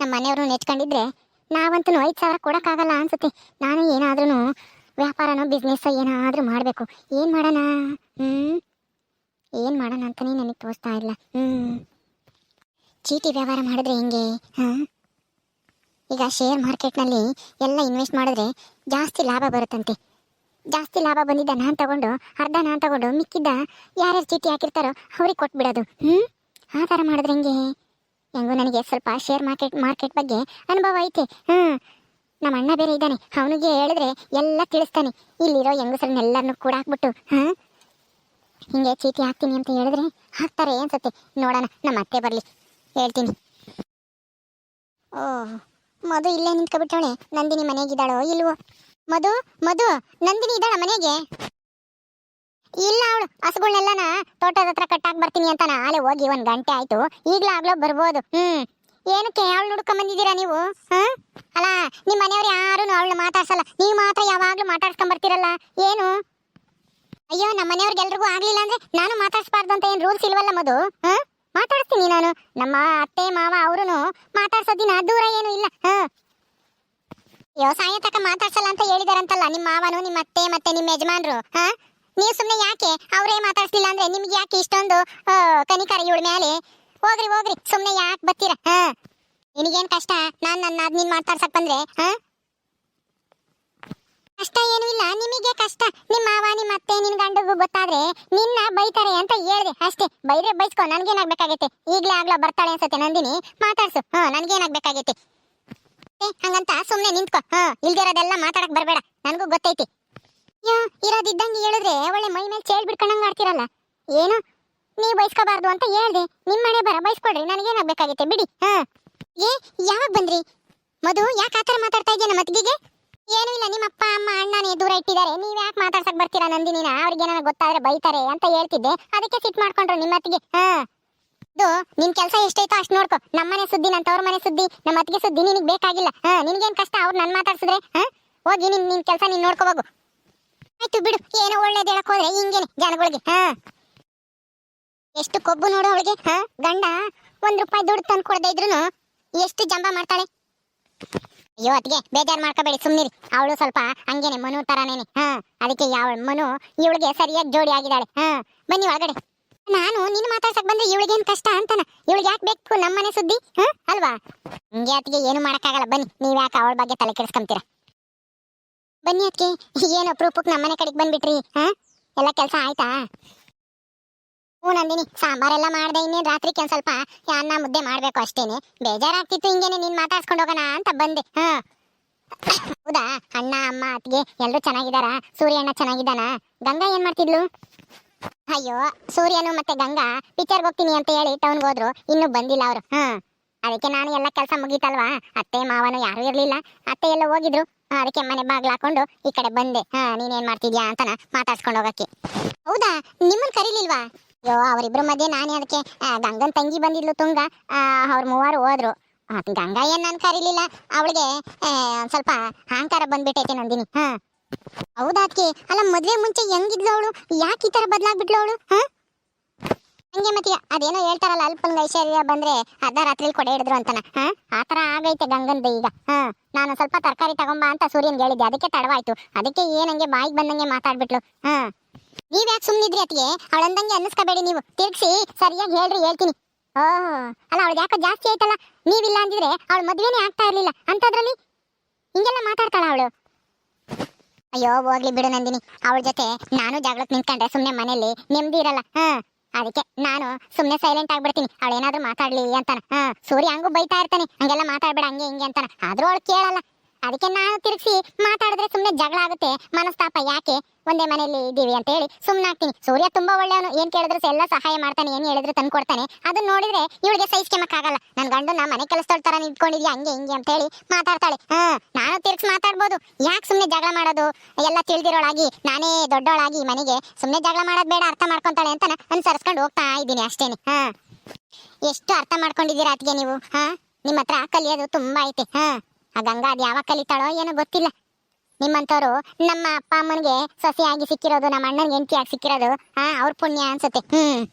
ನಮ್ಮ ಮನೆಯವರು ನೆಚ್ಕೊಂಡಿದ್ರೆ ನಾವಂತೂ ಐದು ಸಾವಿರ ಕೊಡೋಕ್ಕಾಗಲ್ಲ ಅನ್ಸುತ್ತೆ. ನಾನು ಏನಾದ್ರೂ ವ್ಯಾಪಾರನೋ ಬಿಸ್ನೆಸ್ ಏನಾದರೂ ಮಾಡಬೇಕು. ಏನು ಮಾಡೋಣ? ಹ್ಞೂ ಏನು ಮಾಡೋಣ ಅಂತಲೇ ನನಗೆ ತೋರಿಸ್ತಾ ಇಲ್ಲ. ಹ್ಞೂ ಚೀಟಿ ವ್ಯವಹಾರ ಮಾಡಿದ್ರೆ ಹೆಂಗೆ? ಹಾಂ? ಈಗ ಶೇರ್ ಮಾರ್ಕೆಟ್ನಲ್ಲಿ ಎಲ್ಲ ಇನ್ವೆಸ್ಟ್ ಮಾಡಿದ್ರೆ ಜಾಸ್ತಿ ಲಾಭ ಬರುತ್ತಂತೆ. ಜಾಸ್ತಿ ಲಾಭ ಬಂದಿದ್ದ ನಾನು ತಗೊಂಡು, ಅರ್ಧ ನಾನು ತಗೊಂಡು ಮಿಕ್ಕಿದ್ದ ಯಾರ್ಯಾರು ಚೀಟಿ ಹಾಕಿರ್ತಾರೋ ಅವ್ರಿಗೆ ಕೊಟ್ಬಿಡೋದು. ಹ್ಞೂ ಆ ಥರ ಮಾಡಿದ್ರೆ ಹೆಂಗೆ? ಹೆಂಗೋ ನನಗೆ ಸ್ವಲ್ಪ ಶೇರ್ ಮಾರ್ಕೆಟ್ ಮಾರ್ಕೆಟ್ ಬಗ್ಗೆ ಅನುಭವ ಐತೆ. ಹ್ಞೂ ನಮ್ಮ ಅಣ್ಣ ಬೇರೆ ಇದ್ದಾನೆ. ಅವನಿಗೆ ಹೇಳಿದ್ರೆ ಎಲ್ಲ ತಿಳಿಸ್ತಾನೆ. ಇಲ್ಲಿರೋ ಹೆಂಗಸರನ್ನೆಲ್ಲರನ್ನು ಕೂಡ ಹಾಕ್ಬಿಟ್ಟು ಹಾಂ ಹಿಂಗೆ ಚೀಟಿ ಹಾಕ್ತೀನಿ ಅಂತ ಹೇಳಿದ್ರೆ ಹಾಕ್ತಾರೆ ಅನ್ಸುತ್ತೆ. ನೋಡೋಣ, ನಮ್ಮ ಅತ್ತೆ ಬರಲಿ. ಹೇಳ್ತೀನಿ. ಓ, ಮಧು ಇಲ್ಲೇ ನಿಂತ್ಕೊಬಿಟ್ಟವಳೆ. ನಂದಿನಿ ಮನೆಗಿದ್ದಾಳೋ ಇಲ್ವೋ? ಮಧು ಮಧು, ನಂದಿನಿ ಇದ್ದಾಳ ಮನೆಗೆ? ಇಲ್ಲ ಅವಳು ಹಸುಗಳನ್ನೆಲ್ಲನ ತೋಟದ ಹತ್ರ ಕಟ್ಟಾಕ್ ಬರ್ತೀನಿ ಅಂತಾನ. ನಾಳೆ ಹೋಗಿ ಒಂದ್ ಗಂಟೆ ಆಯ್ತು. ಈಗ್ಲಾಗ್ಲೋ ಬರ್ಬೋದು. ಹ್ಮ್. ಏನಕ್ಕೆ ಅವಳು ನೋಡ್ಕೊಂಡ್ ಬಂದಿದ್ದೀರಾ ನೀವು? ಹಾ? ಅಲ್ಲ, ನಿಮ್ ಮನೆಯವ್ರು ಯಾರು ಅವಳನ್ನ ಮಾತಾಡ್ಸಲ್ಲ. ನೀವು ಮಾತ್ರ ಯಾವಾಗ್ಲೂ ಮಾತಾಡ್ಸ್ಕೊಂಡ್ ಬರ್ತೀರಲ್ಲ ಏನು? ಅಯ್ಯೋ ನಮ್ಮ ಮನೆಯವ್ರಿಗೆಲ್ರಿಗೂ ಆಗ್ಲಿಲ್ಲ ಅಂದ್ರೆ ನಾನು ಮಾತಾಡ್ಸ್ಬಾರ್ದು ಅಂತ ಏನ್ ರೂಲ್ಸ್ ಇಲ್ವಲ್ಲ ಮದು ಹಾ? ಮಾತಾಡ್ತೀನಿ ನಾನು. ನಮ್ಮ ಅತ್ತೆ, ಮಾವ ಅವ್ರುನು ಮಾತಾಡ್ಸೋದಿನ ದೂರ ಏನು ಇಲ್ಲ. ಹಾ? ಅಯ್ಯೋ ತಕ ಮಾತಾಡ್ಸಲ್ಲ ಅಂತ ಹೇಳಿದಾರಂತಲ್ಲ. ನಿಮ್ಮ ಮಾವನು ನಿಮ್ಮ ಅತ್ತೆ ಮತ್ತೆ ನಿಮ್ಮ ಯಜಮಾನ್ರು. ಹಾ? ನೀವು ಸುಮ್ಮನೆ ಯಾಕೆ ಅವರೇ ಮಾತಾಡ್ಸಿಲ್ಲ ಅಂದ್ರೆ ನಿಮ್ಗೆ ಯಾಕೆ ಇಷ್ಟೊಂದು ಕನಿಕರ ಇವಳ ಮೇಲೆ ಹೋಗ್ರಿ ಹೋಗ್ರಿ. ಸುಮ್ಮನೆ ಯಾಕೆ ಬರ್ತೀರಾ? ಹಾ. ನಿನಗೇನ್ ಕಷ್ಟ? ನಾನ್ ನನ್ನ ಅದ್ ನೀನ್ ಮಾತಾಡ್ಸಕ್ ಬಂದ್ರೆ ಹಾ? ಕಷ್ಟ ಏನು ಇಲ್ಲ. ನಿಮಗೆ ಕಷ್ಟ. ನಿಮ್ಮ ಮಾವ ನಿಮ್ಮ ಅತ್ತೆ ನಿನ್ ಗಂಡಗೂ ಗೊತ್ತಾದ್ರೆ ನಿನ್ನ ಬೈತಾರೆ ಅಂತ ಹೇಳ್ದೆ ಅಷ್ಟೇ. ಬೈದ್ರೆ ಬೈಸ್ಕೊ ನನ್ಗೇನಾಗ್ಬೇಕಾಗೈತೆ? ಈಗ್ಲೇ ಆಗ್ಲೋ ಬರ್ತಾಳೆ ಅನ್ಸತ್ತೆ ನಂದಿನಿ. ಮಾತಾಡ್ಸು. ಹಾ ನನ್ಗೇನಾಗ್ಬೇಕಾಗೈತೆ? ಏ, ಹಂಗಂತ ಸುಮ್ನೆ ನಿಂತ್ಕೊ. ಹಾ ಇಲ್ದಿರೋದೆಲ್ಲ ಮಾತಾಡಕ್ ಬರ್ಬೇಡ. ನನಗೂ ಗೊತ್ತೈತಿ. ಯೋ ಇರೋದಿದ್ದಂಗೆ ಹೇಳಿದ್ರೆ ಒಳ್ಳೆ ಮೈ ಮೇಲೆ ಚೇಳ್ ಬಿಡ್ಕೊಂಡಂಗ್ ಆಡ್ತಿರಲ್ಲ ಏನು? ನೀವು ಬಯಸ್ಕೋಬಾರ್ದು ಅಂತ ಹೇಳ್ದೆ. ನಿಮ್ ಮನೆ ಬರ ಬಯಸ್ಕೊಡ್ರಿ ನನಗೇನಾಗ್ಬೇಕಾಗೈತೆ ಬಿಡಿ. ಹಾ. ಏ, ಯಾವಾಗ ಬಂದ್ರಿ? ಮಧು, ಯಾಕೆ ಆತರ ಮಾತಾಡ್ತಾ ಇದೆಯಾ ನಮ್ಮ ಅತ್ತಿಗೆಗೆ? ಏನೂ ಇಲ್ಲ, ನಿಮ್ಮ ಅಪ್ಪ, ಅಮ್ಮ, ಅಣ್ಣನೇ ದೂರ ಇಟ್ಟಿದ್ದಾರೆ. ನೀವ್ ಯಾಕೆ ಮಾತಾಡ್ಸಕ್ ಬರ್ತೀರಾ ನಂದಿನಿನ? ಅವ್ರಿಗೆ ಏನಾರ ಗೊತ್ತಾದ್ರೆ ಬೈತಾರೆ ಅಂತ ಹೇಳ್ತಿದ್ದೆ. ಅದಕ್ಕೆ ಸಿಟ್ ಮಾಡ್ಕೊಂಡ್ರು ನಿಮ್ಮ ಅತ್ತಿಗೆ. ಹಾ. ಇದು, ನಿನ್ ಕೆಲಸ ಎಷ್ಟೈತೋ ಅಷ್ಟು ನೋಡ್ಕೊ. ನಮ್ಮನೆ ಸುದ್ದಿ ನನ್ನ ತವ್ರ ಮನೆ ಸುದ್ದಿ, ನಮ್ಮ ಅತ್ತಿಗೆ ಸುದ್ದಿ ನಿನಗೆ ಬೇಕಾಗಿಲ್ಲ. ಹಾ, ನಿನ್ಗೇನ್ ಕಷ್ಟ? ಅವ್ರು ನನ್ನ ಮಾತಾಡ್ಸಿದ್ರೆ, ಹಾ? ಹೋಗಿ ನಿನ್ ನಿನ್ ಕೆಲಸ ನೀನ್ ನೋಡ್ಕೋ ಹೋಗು. ಆಯ್ತು ಬಿಡು, ಏನೋ ಒಳ್ಳೇದ್ ಹೇಳಕ್ ಹೋದ್ರೆ ಹಿಂಗೇನೆ ಜನಗಳಿಗೆ, ಹಾ. ಎಷ್ಟು ಕೊಬ್ಬು ನೋಡು ಅವಳಿಗೆ, ಹಾ, ಗಂಡ ಒಂದ್ ರೂಪಾಯಿ ದುಡ್ಡು ತಂದು ಕೊಡದೆ ಇದ್ರು ಎಷ್ಟು ಜಂಬ ಮಾಡ್ತಾಳೆ. ಅಯ್ಯೋ, ಅತ್ತಿಗೆ ಬೇಜಾರ್ ಮಾಡ್ಕೋಬೇಡಿ, ಸುಮ್ನಿರಿ. ಅವಳು ಸ್ವಲ್ಪ ಹಂಗೇನೆ, ಮನು ತರಾನೇನೆ, ಹಾ. ಅದಕ್ಕೆ ಯಾವ ಮನು ಇವಳಿಗೆ ಸರಿಯಾಗಿ ಜೋಡಿ ಆಗಿದ್ದಾಳೆ, ಹಾ. ಬನ್ನಿ ಒಳಗಡೆ. ನಾನು ನಿನ್ ಮಾತಾಡ್ಸಕ್ ಬಂದ್ರೆ ಇವಳಿಗೇನ್ ಕಷ್ಟ ಅಂತಾನ? ಇವಳಿಗೆ ಯಾಕೆ ಬೇಕು ನಮ್ಮನೆ ಸುದ್ದಿ, ಹಾ, ಅಲ್ವಾ? ಹಿಂಗೆ ಅತ್ತಿಗೆ ಏನು ಮಾಡಕ್ಕಾಗಲ್ಲ, ಬನ್ನಿ ನೀವ್ ಯಾಕೆ ಅವಳ ಬಗ್ಗೆ ತಲೆ ಕೆಡಿಸ್ಕೊಂತೀರ? ಬನ್ನಿ ಅದಕ್ಕೆ ಏನು ಅಪರೂಪಕ್ಕೆ ನಮ್ಮನೆ ಕಡೆಗೆ ಬಂದ್ಬಿಟ್ರಿ, ಹಾ? ಎಲ್ಲ ಕೆಲಸ ಆಯ್ತಾ? ಹ್ಞೂ ನಂದಿನಿ, ಸಾಂಬಾರೆಲ್ಲ ಮಾಡ್ದೆ ಇನ್ನೇನು ರಾತ್ರಿ ಒಂದ್ ಸ್ವಲ್ಪ. ಅನ್ನ ಮುದ್ದೆ ಮಾಡಬೇಕು ಅಷ್ಟೇನೆ. ಬೇಜಾರಾಗ್ತಿತ್ತು ಹಿಂಗೇನೆ ನೀನು ಮಾತಾಡ್ಸ್ಕೊಂಡು ಹೋಗೋಣ ಅಂತ ಬಂದೆ, ಹಾಂ? ಹೌದಾ? ಅಣ್ಣ, ಅಮ್ಮ, ಅತ್ತಿಗೆ ಎಲ್ಲರೂ ಚೆನ್ನಾಗಿದಾರ ಸೂರ್ಯ ಅಣ್ಣ ಚೆನ್ನಾಗಿದ್ದಾನ? ಗಂಗಾ ಏನು ಮಾಡ್ತಿದ್ಲು? ಅಯ್ಯೋ, ಸೂರ್ಯನು ಮತ್ತೆ ಗಂಗಾ ಪಿಕ್ಚರ್ಗೆ ಹೋಗ್ತೀನಿ ಅಂತ ಹೇಳಿ ಟೌನ್ಗೆ ಹೋದ್ರು. ಇನ್ನೂ ಬಂದಿಲ್ಲ ಅವರು, ಹಾ? ಅದಕ್ಕೆ ನಾನು ಎಲ್ಲ ಕೆಲಸ ಮುಗೀತಲ್ವಾ? ಅತ್ತೆ, ಮಾವನು ಯಾರು ಇರಲಿಲ್ಲ. ಅತ್ತೆ ಎಲ್ಲ ಹೋಗಿದ್ರು. ಅದಕ್ಕೆ ಮನೆ ಬಾಗ್ಲ ಹಾಕೊಂಡು ಈ ಕಡೆ ಬಂದೆ. ಹಾ, ನೀನೇನ್ ಮಾಡ್ತಿದ್ಯಾ ಅಂತನ ಮಾತಾಡ್ಸ್ಕೊಂಡು ಹೋಗಕ್ಕೆ. ಹೌದಾ? ನಿಮ್ಮನ್ ಕರೀಲಿಲ್ವಾ? ಅಯ್ಯೋ, ಅವರಿಬ್ರು ಮಧ್ಯೆ ನಾನೇ ಅದಕ್ಕೆ ಗಂಗನ್ ತಂಗಿ ಬಂದಿದ್ಲು ತುಂಗ. ಅವ್ರ ಮೂವರು ಹೋದ್ರು. ಗಂಗಾ ಏನ್ ನಾನು ಕರೀಲಿಲ್ಲ. ಅವಳಿಗೆ ಸ್ವಲ್ಪ ಅಹಂಕಾರ ಬಂದ್ಬಿಟ್ಟೈತೆ ನಂದಿನಿ. ಹಾ. ಹೌದಾ ಅದಕ್ಕೆ ಅಲ್ಲ, ಮದ್ವೆ ಮುಂಚೆ ಹೆಂಗಿದ್ಲು ಅವಳು? ಯಾಕೆ ಈ ತರ ಬದಲಾಗ್ಬಿಟ್ಲು ಅವಳು? ಹಾ? ಹಂಗೆ ಮತ್ತೆ ಅದೇನೋ ಹೇಳ್ತಾರಲ್ಲ, ಅಲ್ಪಂಗ ಐಶ್ವರ್ಯ ಬಂದ್ರೆ ಅರ್ಧ ರಾತ್ರಿ ಕೊಡೆ ಹಿಡಿದ್ರು ಅಂತನ. ಹಾ? ಆ ತರ ಆಗೈತೆ ಈಗ. ಹಾ? ನಾನು ಸ್ವಲ್ಪ ತರಕಾರಿ ತಗೊಂಬ ಅಂತ ಸೂರ್ಯನ್ಗೆ ಹೇಳಿದ್ದೆ. ಅದಕ್ಕೆ ತಡವಾಯ್ತು. ಅದಕ್ಕೆ ಏನಂಗೆ ಬಾಯಿಗೆ ಬಂದಂಗೆ ಮಾತಾಡ್ಬಿಟ್ಲು. ಹಾ? ನೀವ್ ಯಾಕೆ ಸುಮ್ನಿದ್ರಿ ಅತ್ತಿಗೆ? ಅವಳಂದಂಗೆ ಅನ್ನಿಸ್ಕೋಬೇಡಿ ನೀವು. ತಿರ್ಗಿಸಿ, ಸರಿಯಾಗಿ ಹೇಳ್ರಿ, ಹೇಳ್ತೀನಿ. ಓಹ್. ಅಲ್ಲ ಅವಳಿಗೆ ಯಾಕೋ ಜಾಸ್ತಿ ಆಯ್ತಲ್ಲ? ನೀವಿಲ್ಲ ಅಂದಿದ್ರೆ ಅವಳು ಮದ್ವೆನೇ ಆಗ್ತಾ ಇರ್ಲಿಲ್ಲ. ಅಂತದ್ರಲ್ಲಿ ಹಿಂಗೆಲ್ಲ ಮಾತಾಡ್ತಾಳ ಅವಳು. ಅಯ್ಯೋ, ಹೋಗ್ಲಿ ಬಿಡು ನಂದಿನಿ. ಅವಳ ಜೊತೆ ನಾನು ಜಗಳಕ್ಕೆ ನಿಂತ್ಕೊಂಡ್ರೆ ಸುಮ್ನೆ ಮನೇಲಿ ನೆಮ್ಮದಿ ಇರಲ್ಲ. ಹಾ? ಅದಕ್ಕೆ ನಾನು ಸುಮ್ಮನೆ ಸೈಲೆಂಟ್ ಆಗ್ಬಿಡ್ತೀನಿ. ಅವಳು ಏನಾದರೂ ಮಾತಾಡ್ಲಿ ಅಂತಾನ. ಹಾ, ಸೂರ್ಯ ಹಂಗೂ ಬೈತಾ ಇರ್ತಾನೆ. ಹಂಗೆಲ್ಲ ಮಾತಾಡ್ಬೇಡ, ಹಂಗೆ ಹಿಂಗೆ ಅಂತಾನ. ಆದ್ರೂ ಅವಳು ಕೇಳಲ್ಲ. ಅದಕ್ಕೆ ನಾನು ತಿರುಗಿಸಿ ಮಾತಾಡಿದ್ರೆ ಸುಮ್ಮನೆ ಜಗಳ ಆಗುತ್ತೆ. ಮನಸ್ತಾಪ ಯಾಕೆ? ಒಂದೇ ಮನೆಯಲ್ಲಿ ಇದ್ದೀವಿ ಅಂತ ಹೇಳಿ ಸುಮ್ಮನಾಗ್ತೀನಿ ಸೂರ್ಯ ತುಂಬಾ ಒಳ್ಳೆಯವನು. ಏನ್ ಕೇಳಿದ್ರೆ ಎಲ್ಲ ಸಹಾಯ ಮಾಡ್ತಾನೆ. ಏನ್ ಹೇಳಿದ್ರೆ ತಂದು ಕೊಡ್ತಾನೆ. ಅದನ್ನ ನೋಡಿದ್ರೆ ಇವಳಿಗೆ ಸಹಿಸ್ಕೆಮಕ್ಕಾಗಲ್ಲ ನನ್ ಗಂಡು ನಾ ಮನೆ ಕೆಲಸದ ತರ ನಿಂತ್ಕೊಂಡಿದ್ಯಾ? ಹಂಗೆ ಹಿಂಗೆ ಅಂತ ಹೇಳಿ ಮಾತಾಡ್ತಾಳೆ. ಹಾ ನಾನು ತಿರ್ಗ್ಸಿ ಮಾತಾಡ್ಬೋದು. ಯಾಕೆ ಸುಮ್ಮನೆ ಜಗಳ ಮಾಡೋದು? ಎಲ್ಲ ತಿಳಿದಿರೋಳಾಗಿ, ನಾನೇ ದೊಡ್ಡವಳಾಗಿ ಮನೆಗೆ ಸುಮ್ಮನೆ ಜಗಳ ಮಾಡೋದು ಬೇಡ, ಅರ್ಥ ಮಾಡ್ಕೊಂತಾಳೆ ಅಂತ ಅನುಸರಿಸ್ಕೊಂಡು ಹೋಗ್ತಾ ಇದ್ದೀನಿ ಅಷ್ಟೇನೆ. ಹಾ ಎಷ್ಟು ಅರ್ಥ ಮಾಡ್ಕೊಂಡಿದ್ದೀರಾ ಅದಕ್ಕೆ ನೀವು? ಹಾ? ನಿಮ್ಮ ಹತ್ರ ಕಲಿಯೋದು ತುಂಬಾ ಐತೆ. ಹಾ ಆ ಗಂಗಾ ಅದು ಯಾವಾಗ ಕಲಿತಾಳೋ ಏನೋ ಗೊತ್ತಿಲ್ಲ. ನಿಮ್ಮಂಥವ್ರು ನಮ್ಮ ಅಪ್ಪ ಅಮ್ಮನಿಗೆ ಸೊಸೆಯಾಗಿ ಸಿಕ್ಕಿರೋದು, ನಮ್ಮ ಅಣ್ಣನಿಗೆ ಹೆಂಡತಿಯಾಗಿ ಸಿಕ್ಕಿರೋದು ಹಾ ಅವ್ರ ಪುಣ್ಯ ಅನ್ಸುತ್ತೆ. ಹ್ಮ್.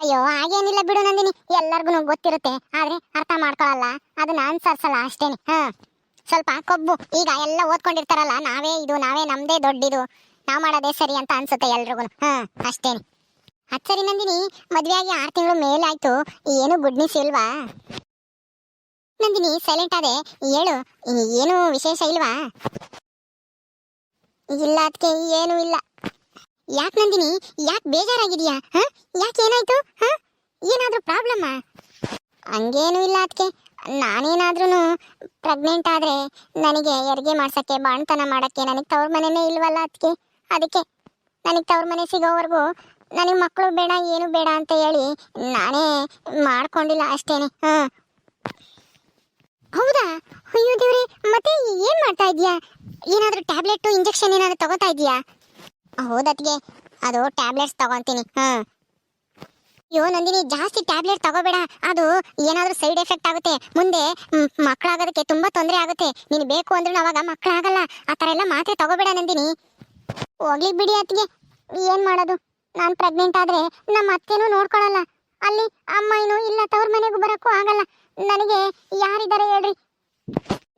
ಅಯ್ಯೋ, ಹಾಗೇನಿಲ್ಲ ಬಿಡು ನಂದಿನಿ. ಎಲ್ಲರಿಗೂ ಗೊತ್ತಿರುತ್ತೆ. ಆದ್ರೆ ಅರ್ಥ ಮಾಡ್ಕೊಳಲ್ಲ. ಅದನ್ನ ಅನ್ಸರ್ಸಲ್ಲ ಅಷ್ಟೇನೆ. ಹಾ. ಸ್ವಲ್ಪ ಕೊಬ್ಬು. ಈಗ ಎಲ್ಲ ಓದ್ಕೊಂಡಿರ್ತಾರಲ್ಲ, ನಾವೇ ಇದು, ನಾವೇ ನಮ್ದೇ ದೊಡ್ಡಿದು. ನಾವ್ ಮಾಡೋದೇ ಸರಿ ಅಂತ ಅನ್ಸುತ್ತೆ ಎಲ್ರಿಗೂ ಹಾ, ಅಷ್ಟೇನೆ. ಹತ್ತು ಸರಿ ನಂದಿನಿ, ಮದುವೆಯಾಗಿ ಆರು ತಿಂಗಳು ಮೇಲಾಯ್ತು. ಏನು ಗುಡ್ನಿಸ್ ಇಲ್ವಾ? ನಂದಿನಿ ಸೈಲೆಂಟ್ ಆದೆ. ಹೇಳು, ಏನು ವಿಶೇಷ ಇಲ್ವಾ? ಇಲ್ಲ ಅದಕ್ಕೆ ಏನು ಇಲ್ಲ. ಯಾಕೆ ನಂದಿನಿ? ಯಾಕೆ ಬೇಜಾರಾಗಿದ್ಯಾ? ಹಾ? ಯಾಕೆ ಏನಾಯ್ತು? ಹ? ಏನಾದ್ರೂ ಪ್ರಾಬ್ಲಮ್ಮ ಹಂಗೇನು ಇಲ್ಲ ಅದಕ್ಕೆ ನಾನೇನಾದ್ರೂ ಪ್ರೆಗ್ನೆಂಟ್ ಆದ್ರೆ ನನಗೆ ಹೆರಿಗೆ ಮಾಡ್ಸಕ್ಕೆ, ಬಾಣತನ ಮಾಡಕ್ಕೆ ನನಗೆ ತವ್ರ ಮನೆನೇ ಇಲ್ವಲ್ಲ ಅದಕ್ಕೆ ಅದಕ್ಕೆ ನನಗೆ ತವ್ರ ಮನೆ ಸಿಗೋವರೆಗೂ ನನಗೆ ಮಕ್ಕಳು ಬೇಡ, ಏನು ಬೇಡ ಅಂತ ಹೇಳಿ ನಾನೇ ಮಾಡ್ಕೊಂಡಿಲ್ಲ ಅಷ್ಟೇನೆ. ಹಾ. ಹೌದಾ? ಅಯ್ಯೋ ದೇವ್ರೆ, ಮತ್ತೆ ಏನ್ ಮಾಡ್ತಾ ಇದೀಯಾ ಏನಾದ್ರೂ ಟ್ಯಾಬ್ಲೆಟ್ ಇಂಜೆಕ್ಷನ್ ಏನಾದ್ರೂ ತಗೋತಾ ಇದೀಯಾ ಹೌದತ್ಗೆ ಅದು ಟ್ಯಾಬ್ಲೆಟ್ಸ್ ತಗೊಂತೀನಿ, ಹಾ. ಅಯ್ಯೋ ನಂದಿನಿ, ಜಾಸ್ತಿ ಟ್ಯಾಬ್ಲೆಟ್ ತಗೋಬೇಡ. ಅದು ಏನಾದ್ರೂ ಸೈಡ್ ಎಫೆಕ್ಟ್ ಆಗುತ್ತೆ. ಮುಂದೆ ಮಕ್ಕಳಾಗೋದಕ್ಕೆ ತುಂಬಾ ತೊಂದರೆ ಆಗುತ್ತೆ. ನೀನು ಬೇಕು ಅಂದ್ರೆ ಅವಾಗ ಮಕ್ಕಳಾಗಲ್ಲ ಆ ಥರ ಎಲ್ಲ ಮಾತ್ರೆ ತಗೋಬೇಡ ನಂದಿನಿ. ಹೋಗ್ಲಿ ಬಿಡಿ ಅತ್ತಿಗೆ, ಏನ್ ಮಾಡೋದು? ನಾನು ಪ್ರೆಗ್ನೆಂಟ್ ಆದ್ರೆ ನಮ್ಮ ಅತ್ತೆನೂ ನೋಡ್ಕೊಳಲ್ಲ. ಅಲ್ಲಿ ಅಮ್ಮ ಏನು ಇಲ್ಲ, ತವ್ರ ಮನೆಗೂ ಬರೋಕ್ಕೂ ಆಗಲ್ಲ. ನನಗೆ ಯಾರಿದ್ದಾರೆ ಹೇಳ್ರಿ?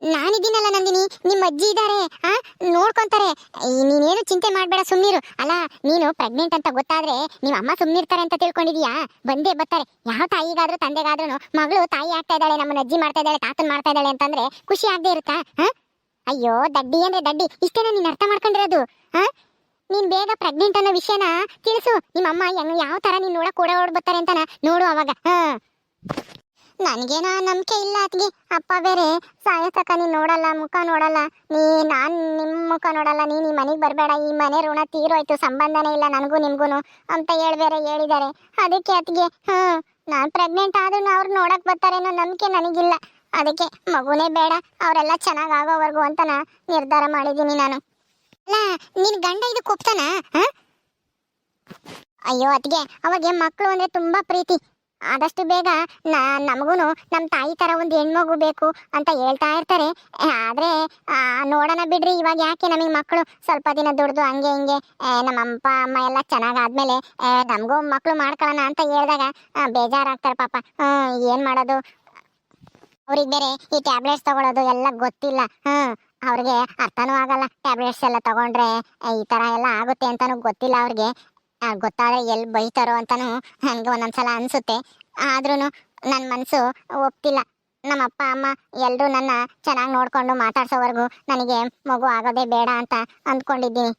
ನಾನಿದ್ದೀನಲ್ಲ ನಂದಿನಿ, ನಿಮ್ಮ ಅಜ್ಜಿ ಇದ್ದಾರೆ, ಆ? ನೋಡ್ಕೊಂತಾರೆ. ನೀನೇನು ಚಿಂತೆ ಮಾಡಬೇಡ ಸುಮ್ಮನಿರು ಅಲ್ಲ, ನೀನು ಪ್ರೆಗ್ನೆಂಟ್ ಅಂತ ಗೊತ್ತಾದ್ರೆ ನಿಮ್ಮ ಅಮ್ಮ ಸುಮ್ಮನಿರ್ತಾರೆ ಅಂತ ತಿಳ್ಕೊಂಡಿದ್ಯಾ? ಬಂದೇ ಬರ್ತಾರೆ. ಯಾವ ತಾಯಿಗಾದ್ರೂ ತಂದೆಗಾದ್ರೂ ಮಗಳು ತಾಯಿ ಆಗ್ತಾ ಇದ್ದಾಳೆ, ನಮ್ಮನ್ನ ಅಜ್ಜಿ ಮಾಡ್ತಾ ಇದ್ದಾಳೆ, ತಾತನ್ ಮಾಡ್ತಾ ಇದ್ದಾಳೆ ಅಂತಂದ್ರೆ ಖುಷಿ ಆಗದೆ ಇರುತ್ತಾ? ಹ? ಅಯ್ಯೋ, ದಡ್ಡಿ ಅಂದ್ರೆ ದಡ್ಡಿ. ಇಷ್ಟೇನ ನೀನ್ ಅರ್ಥ ಮಾಡ್ಕೊಂಡಿರೋದು, ಹ? ನೀನ್ ಬೇಗ ಪ್ರೆಗ್ನೆಂಟ್ ಅನ್ನೋ ವಿಷಯನ ತಿಳಿಸು. ನಿಮ್ಮ ಅಮ್ಮ ಯಾವ ತರ ನೀನ್ ನೋಡಕ್ ಓಡ ಓಡ್ ಬರ್ತಾರೆ ಅಂತಾನ ನೋಡು ಅವಾಗ, ಹ? ನನ್ಗೇನ ನಂಬಿಕೆ ಇಲ್ಲ ಅತ್ಗೆ ಅಪ್ಪ ಬೇರೆ ಸಾಯ ತಕ ನೀನ್ ನೋಡಲ್ಲ, ಮುಖ ನೋಡಲ್ಲ. ನೀ, ನಾನು ನಿಮ್ಮ ಮುಖ ನೋಡಲ್ಲ, ನೀನು ಈ ಮನೆಗೆ ಬರಬೇಡ, ಈ ಮನೆ ಋಣ ತೀರೋಯ್ತು, ಸಂಬಂಧನೇ ಇಲ್ಲ ನನಗೂ ನಿಮ್ಗೂನು ಅಂತ ಹೇಳ್ಬೇರೆ ಹೇಳಿದ್ದಾರೆ. ಅದಕ್ಕೆ ಅತ್ಗೆ ಹ್ಞೂ ನಾನು ಪ್ರೆಗ್ನೆಂಟ್ ಆದ್ರೂ ಅವ್ರು ನೋಡಕ್ಕೆ ಬರ್ತಾರೇನೋ ನಂಬಿಕೆ ನನಗಿಲ್ಲ. ಅದಕ್ಕೆ ಮಗುನೇ ಬೇಡ, ಅವರೆಲ್ಲ ಚೆನ್ನಾಗಿ ಆಗೋವರೆಗೂ ಅಂತ ನಿರ್ಧಾರ ಮಾಡಿದ್ದೀನಿ ನಾನು. ಅಲ್ಲ, ನಿನ್ ಗಂಡ ಇದಕ್ಕೆ ಕುಪ್ತಾನ ಅಯ್ಯೋ ಅತ್ಗೆ ಅವಾಗ ಮಕ್ಕಳು ಅಂದರೆ ತುಂಬಾ ಪ್ರೀತಿ. ಆದಷ್ಟು ಬೇಗ ನಮಗೂನು ನಮ್ಮ ತಾಯಿ ತರ ಒಂದು ಹೆಣ್ಮಗು ಬೇಕು ಅಂತ ಹೇಳ್ತಾ ಇರ್ತಾರೆ. ಆದ್ರೆ ನೋಡೋಣ ಬಿಡ್ರಿ, ಇವಾಗ ಯಾಕೆ ನಮಗೆ ಮಕ್ಕಳು ಸ್ವಲ್ಪ ದಿನ ದುಡ್ದು ಹಂಗೆ ಹಿಂಗೆ ನಮ್ಮ ಅಪ್ಪ ಅಮ್ಮ ಎಲ್ಲ ಚೆನ್ನಾಗಾದ್ಮೇಲೆ ನಮಗೂ ಮಕ್ಕಳು ಮಾಡ್ಕೊಳ್ಳೋಣ ಅಂತ ಹೇಳಿದಾಗ ಬೇಜಾರಾಗ್ತಾರೆ ಪಾಪ. ಏನು ಮಾಡೋದು? ಅವ್ರಿಗೆ ಬೇರೆ ಈ ಟ್ಯಾಬ್ಲೆಟ್ಸ್ ತಗೊಳ್ಳೋದು ಎಲ್ಲ ಗೊತ್ತಿಲ್ಲ. ಹ್ಮ್, ಅವ್ರಿಗೆ ಅರ್ಥನೂ ಆಗಲ್ಲ. ಟ್ಯಾಬ್ಲೆಟ್ಸ್ ಎಲ್ಲ ತಗೊಂಡ್ರೆ ಈ ತರ ಎಲ್ಲ ಆಗುತ್ತೆ ಅಂತಾನೂ ಗೊತ್ತಿಲ್ಲ ಅವ್ರಿಗೆ. ಗೊತ್ತಾದ್ರೆ ಎಲ್ಲಿ ಬೈತಾರೋ ಅಂತಾನು ನನ್ಗೆ ಒಂದೊಂದ್ಸಲ ಅನ್ಸುತ್ತೆ. ಆದ್ರೂ ನನ್ನ ಮನಸ್ಸು ಒಪ್ತಿಲ್ಲ. ನಮ್ಮ ಅಪ್ಪ ಅಮ್ಮ ಎಲ್ಲರೂ ನನ್ನ ಚೆನ್ನಾಗಿ ನೋಡಿಕೊಂಡು ಮಾತಾಡ್ಸೋವರೆಗೂ ನನಗೆ ಮಗು ಆಗೋದೇ ಬೇಡ ಅಂತ ಅಂದ್ಕೊಂಡಿದ್ದೀನಿ.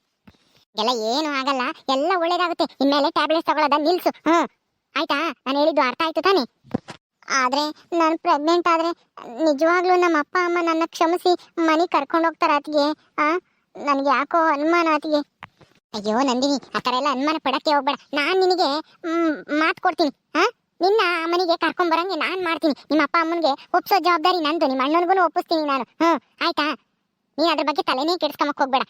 ಎಲ್ಲ ಏನು ಆಗಲ್ಲ, ಎಲ್ಲ ಒಳ್ಳೇದಾಗುತ್ತೆ. ಇನ್ಮೇಲೆ ಟ್ಯಾಬ್ಲೆಟ್ಸ್ ತಗೊಳ್ಳೋದ ನಿಲ್ಸು. ಹ್ಞೂ. ಆಯ್ತಾ? ನಾನು ಹೇಳಿದ್ದು ಅರ್ಥ ಆಯ್ತು ತಾನೇ? ಆದ್ರೆ ನಾನು ಪ್ರೆಗ್ನೆಂಟ್ ಆದ್ರೆ ನಿಜವಾಗ್ಲೂ ನಮ್ಮ ಅಪ್ಪ ಅಮ್ಮ ನನ್ನ ಕ್ಷಮಿಸಿ ಮನೆಗೆ ಕರ್ಕೊಂಡು ಹೋಗ್ತಾರೆ ಆ? ನನಗೆ ಯಾಕೋ ಅನುಮಾನ ಅತಿಗೆ ಅಯ್ಯೋ ನಂದಿನಿ, ಆ ಥರ ಎಲ್ಲ ಅನುಮಾನ ಪಡಕ್ಕೆ ಹೋಗ್ಬೇಡ. ನಾನು ನಿನಗೆ ಮಾತು ಕೊಡ್ತೀನಿ, ಹಾ? ನಿನ್ನ ಮನೆಗೆ ಕರ್ಕೊಂಡ್ ಬರಂಗೆ ನಾನು ಮಾಡ್ತೀನಿ. ನಿಮ್ಮ ಅಪ್ಪ ಅಮ್ಮನಿಗೆ ಒಪ್ಸೋ ಜವಾಬ್ದಾರಿ ನಂದು, ನಿಮ್ಮ ಅಣ್ಣನಿಗೂ ಒಪ್ಪಿಸ್ತೀನಿ ನಾನು. ಹ್ಞೂ ಆಯ್ತಾ? ನೀನು ಅದ್ರ ಬಗ್ಗೆ ತಲೆನೇ ಕೆಡ್ಸ್ಕೊಂಬಕ್ಕೆ ಹೋಗ್ಬೇಡ.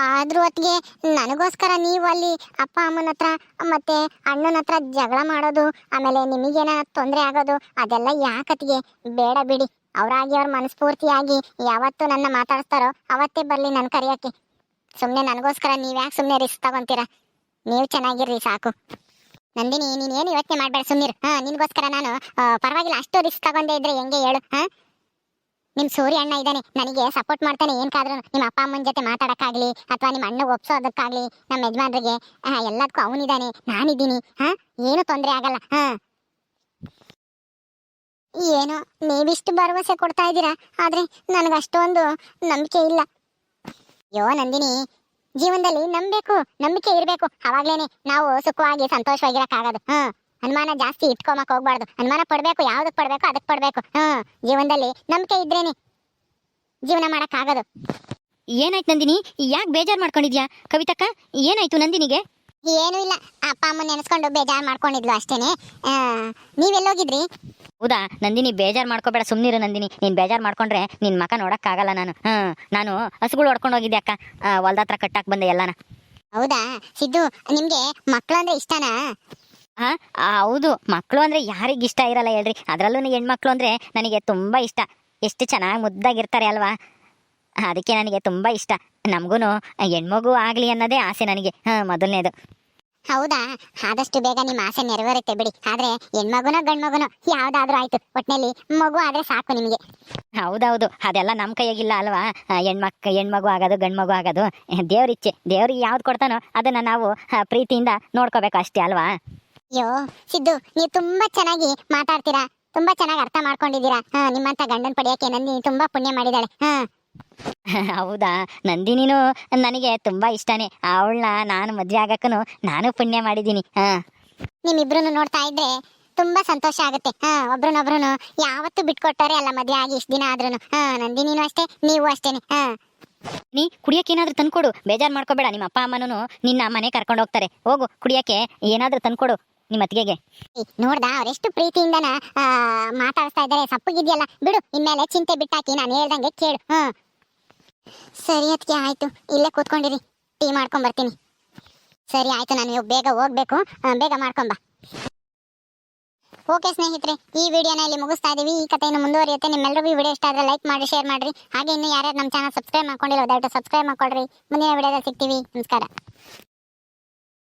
ಆದ್ರೂ ಹೊತ್ತಿಗೆ ನನಗೋಸ್ಕರ ನೀವು ಅಲ್ಲಿ ಅಪ್ಪ ಅಮ್ಮನ ಹತ್ರ ಮತ್ತೆ ಅಣ್ಣನ ಹತ್ರ ಜಗಳ ಮಾಡೋದು, ಆಮೇಲೆ ನಿಮಗೇನ ತೊಂದರೆ ಆಗೋದು, ಅದೆಲ್ಲ ಯಾಕತ್ತಿಗೆ? ಬೇಡ ಬಿಡಿ. ಅವರಾಗಿ ಅವ್ರ ಮನಸ್ಫೂರ್ತಿಯಾಗಿ ಯಾವತ್ತು ನನ್ನ ಮಾತಾಡಿಸ್ತಾರೋ ಅವತ್ತೇ ಬರಲಿ ನನ್ನ ಕರೆಯೋಕ್ಕೆ. ಸುಮ್ಮನೆ ನನಗೋಸ್ಕರ ನೀವು ಯಾಕೆ ಸುಮ್ಮನೆ ರಿಸ್ಕ್ ತಗೊಂತೀರಾ? ನೀವು ಚೆನ್ನಾಗಿರ್ರಿ, ಸಾಕು. ನಂದಿನಿ, ನೀನು ಏನು ಯೋಚನೆ ಮಾಡಬೇಡ ಸುಮ್ಮನಿರು ಹಾಂ, ನಿನಗೋಸ್ಕರ ನಾನು ಪರವಾಗಿಲ್ಲ, ಅಷ್ಟು ರಿಸ್ಕ್ ತಗೊಂಡೇ ಇದ್ರೆ ಹೆಂಗೆ ಹೇಳು, ಹಾಂ? ನಿಮ್ಮ ಸೂರ್ಯ ಅಣ್ಣ ಇದ್ದಾನೆ, ನನಗೆ ಸಪೋರ್ಟ್ ಮಾಡ್ತಾನೆ ಏನಕ್ಕಾದ್ರೂ ನಿಮ್ಮ ಅಪ್ಪ ಅಮ್ಮನ ಜೊತೆ ಮಾತಾಡೋಕ್ಕಾಗಲಿ, ಅಥವಾ ನಿಮ್ಮ ಅಣ್ಣ ಒಪ್ಸೋದಕ್ಕಾಗ್ಲಿ ನಮ್ಮ ಯಜಮಾನ್ರಿಗೆ ಎಲ್ಲದಕ್ಕೂ ಅವನಿದ್ದಾನೆ, ನಾನಿದ್ದೀನಿ, ಹಾಂ? ಏನು ತೊಂದರೆ ಆಗಲ್ಲ, ಹಾಂ? ಏನೋ, ನೀವಿಷ್ಟು ಭರವಸೆ ಕೊಡ್ತಾ ಇದ್ದೀರಾ? ಆದರೆ ನನಗೆ ಅಷ್ಟೊಂದು ನಂಬಿಕೆ ಇಲ್ಲ. ಅಯ್ಯೋ ನಂದಿನಿ ಜೀವನದಲ್ಲಿ ನಂಬಬೇಕು ನಂಬಿಕೆ ಇರಬೇಕು. ಅವಾಗ್ಲೇನೆ ನಾವು ಸುಖವಾಗಿ ಸಂತೋಷವಾಗಿರಕ್ಕಾಗೋದು. ಹ್ಮ್. ಅನುಮಾನ ಜಾಸ್ತಿ ಇಟ್ಕೊಮಕ್ ಹೋಗ್ಬಾರ್ದು. ಅನುಮಾನ ಪಡ್ಬೇಕು ಯಾವ್ದಕ್ ಪಡ್ಬೇಕು ಅದಕ್ ಪಡ್ಬೇಕು. ಹ್ಮ್. ಜೀವನದಲ್ಲಿ ನಂಬಿಕೆ ಇದ್ರೇನೆ ಜೀವನ ಮಾಡಕ್ ಆಗೋದು ಏನಾಯ್ತು ನಂದಿನಿ? ಯಾಕೆ ಬೇಜಾರು ಮಾಡ್ಕೊಂಡಿದ್ಯಾ? ಕವಿತಕ್ಕ ಏನಾಯ್ತು ನಂದಿನಿಗೆ? ಏನೂ ಇಲ್ಲ. ಅಪ್ಪ ನೆನೆಸ್ಕೊಂಡು ಬೇಜಾರು ಮಾಡ್ಕೊಂಡಿದ್ಲು ಅಷ್ಟೇನೆ. ನೀವೆಲ್ಲೋಗಿದ್ರಿ? ಹೌದಾ ನಂದಿನಿ ಬೇಜಾರು ಮಾಡ್ಕೋಬೇಡ ಸುಮ್ಮನಿರು ನಂದಿನಿ. ನೀನು ಬೇಜಾರು ಮಾಡ್ಕೊಂಡ್ರೆ ನಿನ್ನ ಮಕ ನೋಡಕ್ಕಾಗಲ್ಲ ನಾನು. ಹಾಂ ನಾನು ಹಸುಗಳು ಹೊಡ್ಕೊಂಡು ಹೋಗಿದ್ದೆ ಅಕ್ಕ. ಹೊಲ್ದ ಹತ್ರ ಕಟ್ಟಾಕ್ ಬಂದೆ ಎಲ್ಲಾನ. ಹೌದಾ? ಸಿದ್ದು ನಿಮಗೆ ಮಕ್ಕಳು ಅಂದ್ರೆ ಇಷ್ಟನಾ? ಆ, ಹೌದು. ಮಕ್ಕಳು ಅಂದರೆ ಯಾರಿಗೆ ಇಷ್ಟ ಇರಲ್ಲ ಹೇಳ್ರಿ. ಅದರಲ್ಲೂ ಹೆಣ್ಮಕ್ಳು ಅಂದರೆ ನನಗೆ ತುಂಬ ಇಷ್ಟ. ಎಷ್ಟು ಚೆನ್ನಾಗಿ ಮುದ್ದಾಗಿರ್ತಾರೆ ಅಲ್ವಾ? ಅದಕ್ಕೆ ನನಗೆ ತುಂಬ ಇಷ್ಟ. ನಮಗೂ ಹೆಣ್ಮಗು ಆಗಲಿ ಅನ್ನೋದೇ ಆಸೆ ನನಗೆ. ಹಾಂ ಮೊದಲನೇದು. ಹೌದಾ? ಆದಷ್ಟು ಬೇಗ ನಿಮ್ಮ ಆಸೆ ನೆರವೇರುತ್ತೆ ಬಿಡಿ. ಆದ್ರೆ ಹೆಣ್ಮಗುನೋ ಗಂಡ್ಮಗುನೋ ಯಾವ್ದಾದ್ರೂ ಆಯ್ತು. ಒಟ್ನಲ್ಲಿ ಮಗು ಆದ್ರೆ ಸಾಕು ನಿಮಗೆ. ಹೌದೌದು. ಅದೆಲ್ಲ ನಮ್ಮ ಕೈಯಾಗಿಲ್ಲ ಅಲ್ವಾ? ಹೆಣ್ಮಕ್ ಹೆಣ್ಮಗು ಆಗೋದು ಗಂಡ್ಮಗು ಆಗೋದು. ದೇವ್ರ ಇಚ್ಛೆ. ದೇವ್ರಿಗೆ ಯಾವ್ದು ಕೊಡ್ತಾನೋ ಅದನ್ನ ನಾವು ಪ್ರೀತಿಯಿಂದ ನೋಡ್ಕೋಬೇಕು ಅಷ್ಟೇ ಅಲ್ವಾ? ಅಯ್ಯೋ ಸಿದ್ದು ನೀವು ತುಂಬಾ ಚೆನ್ನಾಗಿ ಮಾತಾಡ್ತೀರಾ. ತುಂಬಾ ಚೆನ್ನಾಗಿ ಅರ್ಥ ಮಾಡ್ಕೊಂಡಿದ್ದೀರಾ. ಹಾ ನಿಮ್ಮಂತ ಗಂಡನ್ ಪಡೆಯಕ್ಕೆ ನಂದಿನಿ ತುಂಬಾ ಪುಣ್ಯ ಮಾಡಿದಾಳೆ ಹಾ. ಹೌದಾ? ನಂದಿನಿನೂ ನನಗೆ ತುಂಬಾ ಇಷ್ಟನೇ. ಅವಳನ್ನ ನಾನು ಮದ್ವೆ ಆಗಕ್ಕೂ ನಾನು ಪುಣ್ಯ ಮಾಡಿದ್ದೀನಿ. ಹಾ. ನಿಮ್ಮಿಬ್ರು ನೋಡ್ತಾ ಇದ್ರೆ ತುಂಬಾ ಸಂತೋಷ ಆಗುತ್ತೆ. ಹಾ ಒಬ್ರನ್ನೊಬ್ರು ಯಾವತ್ತು ಬಿಟ್ಕೊಟ್ಟವ್ರೆ ಅಲ್ಲ ಮದ್ವೆ ಆಗಿ ಇಷ್ಟ ದಿನ ಆದ್ರೂ ಹಾ ನಂದಿನಿನೂ ಅಷ್ಟೇ ನೀವು ಅಷ್ಟೇನೆ. ಹಾ. ನೀ ಕುಡಿಯಕ್ಕೆ ಏನಾದ್ರೂ ತಂದ್ಕೊಡು. ಬೇಜಾರ್ ಮಾಡ್ಕೋಬೇಡ. ನಿಮ್ಮ ಅಪ್ಪ ಅಮ್ಮನೂ ನಿನ್ನ ಮನೆ ಕರ್ಕೊಂಡು ಹೋಗ್ತಾರೆ. ಹೋಗು ಕುಡಿಯಕ್ಕೆ ಏನಾದ್ರೂ ತಂದ್ಕೊಡು ನಿಮ್ಮ ಅತ್ತಿಗೆಗೆ. ನೋಡ್ದಾ? ಅವರೆಷ್ಟು ಪ್ರೀತಿಯಿಂದನ ಮಾತಾಡ್ತಾ ಇದ್ದಾರೆ. ಸಪ್ಪಗಿದ್ಯಲ್ಲ. ಬಿಡು ಇನ್ಮೇಲೆ ಚಿಂತೆ ಬಿಟ್ಟಾಕಿ ನಾನು ಹೇಳ್ದಂಗೆ ಕೇಳು. ಹಾ. ಸರಿ ಅದಕ್ಕೆ ಆಯ್ತು. ಇಲ್ಲೇ ಕೂತ್ಕೊಂಡಿರಿ. ಟೀ ಮಾಡ್ಕೊಂಬರ್ತೀನಿ. ಸರಿ, ಆಯಿತು ನಾನು ನೀವು ಬೇಗ ಹೋಗ್ಬೇಕು. ಬೇಗ ಮಾಡ್ಕೊಂಬ. ಓಕೆ ಸ್ನೇಹಿತರೆ, ಈ ವಿಡಿಯೋನ ಇಲ್ಲಿ ಮುಗಿಸ್ತಾ ಇದೀವಿ. ಈ ಕಥೆಯನ್ನು ಮುಂದುವರಿಯುತ್ತೆ. ನಿಮ್ಮೆಲ್ಲರಿಗೂ ವಿಡಿಯೋ ಇಷ್ಟ ಆದರೆ ಲೈಕ್ ಮಾಡಿ, ಶೇರ್ ಮಾಡಿರಿ. ಹಾಗೆ ಇನ್ನೂ ಯಾರ್ಯಾರು ನಮ್ಮ ಚಾನಲ್ ಸಬ್ಸ್ಕ್ರೈಬ್ ಮಾಡ್ಕೊಂಡಿಲ್ಲ, ದಯವಿಟ್ಟು ಸಬ್ಸ್ಕ್ರೈಬ್ ಮಾಡ್ಕೊಳ್ರಿ. ಮುಂದಿನ ವಿಡಿಯೋದಲ್ಲಿ ಸಿಗ್ತೀವಿ. ನಮಸ್ಕಾರ.